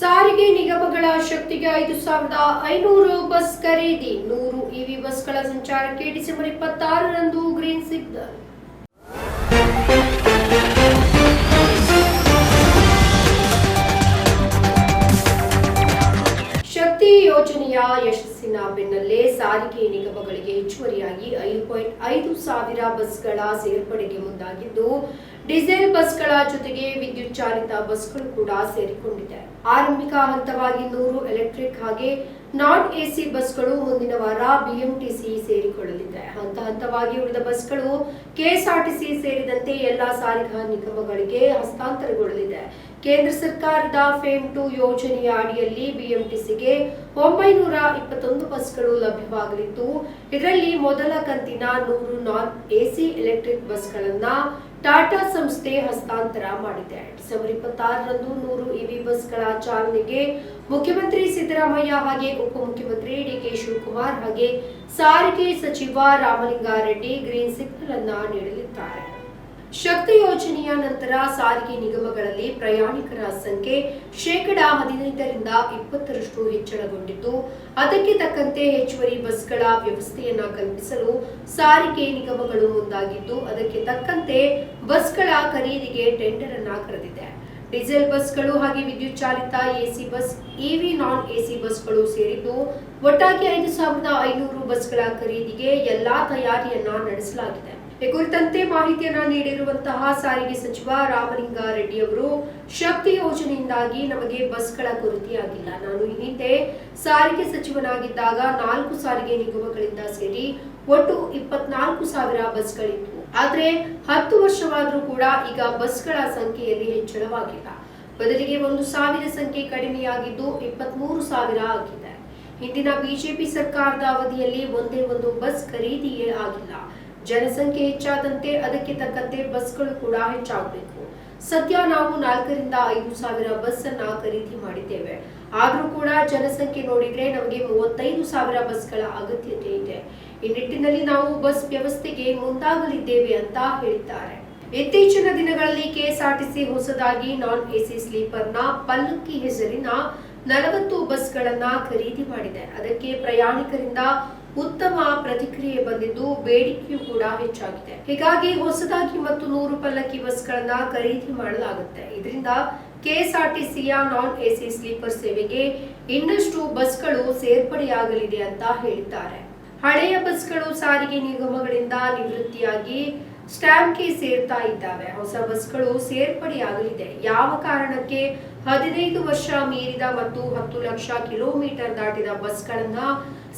ಸಾರಿಗೆ ನಿಗಮಗಳ ಶಕ್ತಿಗೆ ಐದು ಸಾವಿರದ ಐನೂರು ಬಸ್ ಖರೀದಿ. ನೂರು ಇವಿ ಬಸ್ಗಳ ಸಂಚಾರಕ್ಕೆ ಡಿಸೆಂಬರ್ ಇಪ್ಪತ್ತಾರರಂದು ಗ್ರೀನ್ ಸಿಗ್ನಲ್. ಯಶಸ್ಸಿನ ಬೆನ್ನಲ್ಲೇ ಸಾರಿಗೆ ನಿಗಮಗಳಿಗೆ ಹೆಚ್ಚುವರಿಯಾಗಿ ಐದು ಪಾಯಿಂಟ್ ಐದು ಸಾವಿರ ಬಸ್ಗಳ ಸೇರ್ಪಡೆಗೆ ಮುಂದಾಗಿದ್ದು, ಡೀಸೆಲ್ ಬಸ್ಗಳ ಜೊತೆಗೆ ವಿದ್ಯುತ್ ಚಾಲಿತ ಬಸ್ಗಳು ಕೂಡ ಸೇರಿಕೊಂಡಿದೆ. ಆರಂಭಿಕ ಹಂತವಾಗಿ ನೂರು ಎಲೆಕ್ಟ್ರಿಕ್ ಹಾಗೆ ನಾನ್ ಎಸಿ ಬಸ್ಗಳು ಮುಂದಿನ ವಾರ ಬಿಎಂಟಿಸಿ ಸೇರಿಕೊಳ್ಳಲಿದೆ. ಹಂತ ಹಂತವಾಗಿ ಉಳಿದ ಬಸ್ಗಳು ಕೆಎಸ್ಆರ್ಟಿಸಿ ಸೇರಿದಂತೆ ಎಲ್ಲಾ ಸಾರಿಗೆ ನಿಗಮಗಳಿಗೆ ಹಸ್ತಾಂತರಗೊಳ್ಳಲಿದೆ. ಕೇಂದ್ರ ಸರ್ಕಾರದ ಫೇಮ್ ಟು ಯೋಜನೆಯ ಅಡಿಯಲ್ಲಿ ಬಿಎಂಟಿಸಿಗೆ ಒಂಬೈನೂರ ಇಪ್ಪತ್ತೊಂದು ಬಸ್ಗಳು ಲಭ್ಯವಾಗಲಿದ್ದು, ಇದರಲ್ಲಿ ಮೊದಲ ಕಂತಿನ ನೂರು ನಾನ್ ಎಸಿ ಎಲೆಕ್ಟ್ರಿಕ್ ಬಸ್ಗಳನ್ನ ಟಾಟಾ ಸಂಸ್ಥೆ ಹಸ್ತಾಂತರ ಮಾಡಿದೆ. ಡಿಸೆಂಬರ್ ಇಪ್ಪತ್ತಾರರಂದು ನೂರು ಇವಿ ಬಸ್ಗಳ ಚಾಲನೆಗೆ ಮುಖ್ಯಮಂತ್ರಿ ಸಿದ್ದರಾಮಯ್ಯ ಹಾಗೆ ಉಪಮುಖ್ಯಮಂತ್ರಿ ಡಿಕೆ ಶಿವಕುಮಾರ್ ಹಾಗೆ ಸಾರಿಗೆ ಸಚಿವ ರಾಮಲಿಂಗಾರೆಡ್ಡಿ ಗ್ರೀನ್ ಸಿಗ್ನಲ್ ಅನ್ನ ನೀಡಲಿದ್ದಾರೆ. ಶಕ್ತಿ ಯೋಜನೆಯ ನಂತರ ಸಾರಿಗೆ ನಿಗಮಗಳಲ್ಲಿ ಪ್ರಯಾಣಿಕರ ಸಂಖ್ಯೆ ಶೇಕಡ ಹದಿನೈದರಿಂದ ಇಪ್ಪತ್ತರಷ್ಟು ಹೆಚ್ಚಳಗೊಂಡಿದ್ದು, ಅದಕ್ಕೆ ತಕ್ಕಂತೆ ಹೆಚ್ಚುವರಿ ಬಸ್ಗಳ ವ್ಯವಸ್ಥೆಯನ್ನ ಕಲ್ಪಿಸಲು ಸಾರಿಗೆ ನಿಗಮಗಳು ಮುಂದಾಗಿದ್ದು, ಅದಕ್ಕೆ ತಕ್ಕಂತೆ ಬಸ್ಗಳ ಖರೀದಿಗೆ ಟೆಂಡರ್ ಅನ್ನ ಕರೆದಿದೆ. ಡೀಸೆಲ್ ಬಸ್ಗಳು ಹಾಗೆ ವಿದ್ಯುತ್ ಚಾಲಿತ AC bus EV non AC ಬಸ್ಗಳು ಸೇರಿದ್ದು ಒಟ್ಟಾಗಿ ಐದು ಸಾವಿರದ ಐನೂರು ಬಸ್ಗಳ ಖರೀದಿಗೆ ಎಲ್ಲಾ ತಯಾರಿಯನ್ನ ನಡೆಸಲಾಗಿದೆ. ಈ ಕುರಿತಂತೆ ಮಾಹಿತಿಯನ್ನ ನೀಡಿರುವಂತಹ ಸಾರಿಗೆ ಸಚಿವ ರಾಮಲಿಂಗಾರೆಡ್ಡಿ ಅವರು, ಶಕ್ತಿ ಯೋಜನೆಯಿಂದಾಗಿ ನಮಗೆ ಬಸ್ಗಳ ಕೊರತೆಯಾಗಿಲ್ಲ ನಾನು ಈ ಹಿಂದೆ ಸಾರಿಗೆ ಸಚಿವನಾಗಿದ್ದಾಗ ನಾಲ್ಕು ಸಾರಿಗೆ ನಿಗಮಗಳಿಂದ ಸೇರಿ ಒಟ್ಟು ಇಪ್ಪತ್ನಾಲ್ಕು ಸಾವಿರ ಬಸ್ಗಳಿತ್ತು ಆದ್ರೆ ಹತ್ತು ವರ್ಷವಾದರೂ ಕೂಡ ಈಗ ಬಸ್ಗಳ ಸಂಖ್ಯೆಯಲ್ಲಿ ಹೆಚ್ಚಳವಾಗಿಲ್ಲ. ಬದಲಿಗೆ ಒಂದು ಸಾವಿರ ಸಂಖ್ಯೆ ಕಡಿಮೆಯಾಗಿದ್ದು ಇಪ್ಪತ್ಮೂರು ಸಾವಿರ ಆಗಿದೆ. ಹಿಂದಿನ ಬಿಜೆಪಿ ಸರ್ಕಾರದ ಅವಧಿಯಲ್ಲಿ ಒಂದೇ ಒಂದು ಬಸ್ ಖರೀದಿಯೇ ಆಗಿಲ್ಲ. ಜನಸಂಖ್ಯೆ ಹೆಚ್ಚಾದಂತೆ ಅದಕ್ಕೆ ತಕ್ಕಂತೆ ಬಸ್ಗಳು ಕೂಡ ಹೆಚ್ಚಾಗಬೇಕು. ಸದ್ಯ ನಾವು ನಾಲ್ಕರಿಂದ ಐದು ಸಾವಿರ ಬಸ್ ಅನ್ನ ಖರೀದಿ ಮಾಡಿದ್ದೇವೆ. ಆದ್ರೂ ಕೂಡ ಜನಸಂಖ್ಯೆ ನೋಡಿದ್ರೆ ನಮಗೆ ಮೂವತ್ತೈದು ಸಾವಿರ ಬಸ್ಗಳ ಅಗತ್ಯತೆ ಇದೆ. ಈ ನಿಟ್ಟಿನಲ್ಲಿ ನಾವು ಬಸ್ ವ್ಯವಸ್ಥೆಗೆ ಮುಂದಾಗಲಿದ್ದೇವೆ ಅಂತ ಹೇಳಿದ್ದಾರೆ. ಇತ್ತೀಚಿನ ದಿನಗಳಲ್ಲಿ ಕೆಎಸ್ಆರ್ಟಿಸಿ ಹೊಸದಾಗಿ ನಾನ್ ಎಸಿ ಸ್ಲೀಪರ್ನ ಪಲ್ಲಕ್ಕಿ ಹೆಸರಿನ ನಲವತ್ತು ಬಸ್ಗಳನ್ನ ಖರೀದಿ ಮಾಡಿದೆ. ಅದಕ್ಕೆ ಪ್ರಯಾಣಿಕರಿಂದ ಉತ್ತಮ ಪ್ರತಿಕ್ರಿಯೆ ಬಂದಿದ್ದು ಬೇಡಿಕೆಯೂ ಕೂಡ ಹೆಚ್ಚಾಗಿದೆ. ಹೀಗಾಗಿ ಹೊಸದಾಗಿ ಮತ್ತು ನೂರು ಪಲ್ಲಕ್ಕಿ ಬಸ್ಗಳನ್ನ ಖರೀದಿ ಮಾಡಲಾಗುತ್ತೆ. ಇದರಿಂದ ಕೆಎಸ್ಆರ್ಟಿಸಿಯ ನಾನ್ ಎಸಿ ಸ್ಲೀಪರ್ ಸೇವೆಗೆ ಇನ್ನಷ್ಟು ಬಸ್ಗಳು ಸೇರ್ಪಡೆಯಾಗಲಿದೆ ಅಂತ ಹೇಳಿದ್ದಾರೆ. ಹಳೆಯ ಬಸ್ಗಳು ಸಾರಿಗೆ ನಿಗಮಗಳಿಂದ ನಿವೃತ್ತಿಯಾಗಿ ಸ್ಟ್ಯಾಂಪ್ಗೆ ಸೇರ್ತಾ ಇದ್ದಾವೆ. ಹೊಸ ಬಸ್ಗಳು ಸೇರ್ಪಡೆಯಾಗಲಿದೆ. ಯಾವ ಕಾರಣಕ್ಕೆ ಹದಿನೈದು ವರ್ಷ ಮೀರಿದ ಮತ್ತು ಹತ್ತು ಲಕ್ಷ ಕಿಲೋಮೀಟರ್ ದಾಟಿದ ಬಸ್ಗಳನ್ನ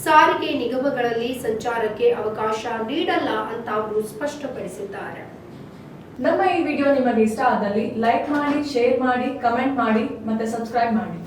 ಸಾರಿಗೆ ನಿಗಮಗಳಲ್ಲಿ ಸಂಚಾರಕ್ಕೆ ಅವಕಾಶ ನೀಡಲ್ಲ ಅಂತ ಅವರು ಸ್ಪಷ್ಟಪಡಿಸಿದ್ದಾರೆ. ನಮ್ಮ ಈ ವಿಡಿಯೋ ನಿಮಗೆ ಇಷ್ಟ ಆದಲ್ಲಿ ಲೈಕ್ ಮಾಡಿ, ಶೇರ್ ಮಾಡಿ, ಕಮೆಂಟ್ ಮಾಡಿ ಮತ್ತೆ ಸಬ್ಸ್ಕ್ರೈಬ್ ಮಾಡಿ.